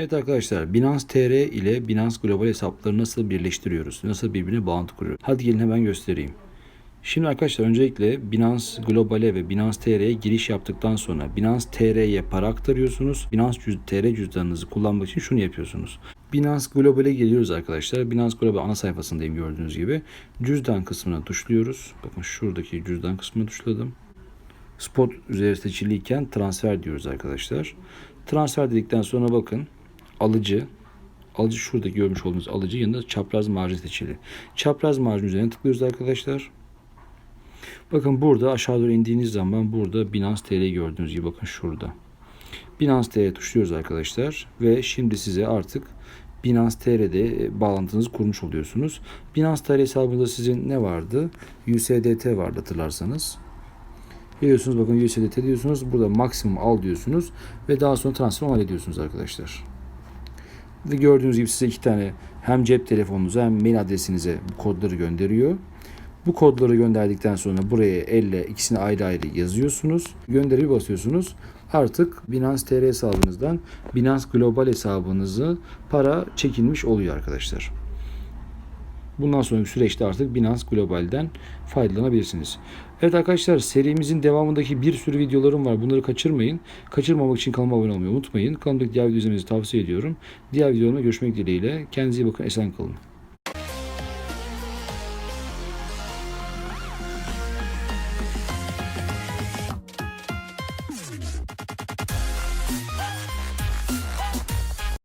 Evet arkadaşlar Binance TR ile Binance Global hesapları nasıl birleştiriyoruz? Nasıl birbirine bağlantı kuruyoruz? Hadi gelin hemen göstereyim. Şimdi arkadaşlar öncelikle Binance Global'e ve Binance TR'ye giriş yaptıktan sonra Binance TR'ye para aktarıyorsunuz. Binance TR cüzdanınızı kullanmak için şunu yapıyorsunuz. Binance Global'e geliyoruz arkadaşlar. Binance Global ana sayfasındayım gördüğünüz gibi. Cüzdan kısmına tuşluyoruz. Bakın şuradaki cüzdan kısmına tuşladım. Spot üzeri seçiliyken transfer diyoruz arkadaşlar. Transfer dedikten sonra bakın alıcı alıcı şurada görmüş olduğunuz alıcı yanında çapraz marjin seçili. Çapraz marjin üzerine tıklıyoruz arkadaşlar. Bakın burada aşağı doğru indiğiniz zaman burada Binance TL gördüğünüz gibi bakın şurada. Binance TR tuşluyoruz arkadaşlar ve şimdi size artık Binance TR'de bağlantınızı kurmuş oluyorsunuz. Binance TR hesabında sizin ne vardı? USDT vardı hatırlarsanız. Geliyorsunuz bakın USDT diyorsunuz. Burada maksimum al diyorsunuz. Ve daha sonra transfer onay ediyorsunuz arkadaşlar. Ve gördüğünüz gibi size iki tane hem cep telefonunuza hem mail adresinize bu kodları gönderiyor. Bu kodları gönderdikten sonra buraya elle ikisini ayrı ayrı yazıyorsunuz. Gönderi basıyorsunuz. Artık Binance TR hesabınızdan Binance Global hesabınızı para çekilmiş oluyor arkadaşlar. Bundan sonraki süreçte artık Binance Global'den faydalanabilirsiniz. Evet arkadaşlar serimizin devamındaki bir sürü videolarım var. Bunları kaçırmayın. Kaçırmamak için kanalıma abone olmayı unutmayın. Kanalımdaki diğer video izlemenizi tavsiye ediyorum. Diğer videolarımda görüşmek dileğiyle. Kendinize iyi bakın. Esen kalın.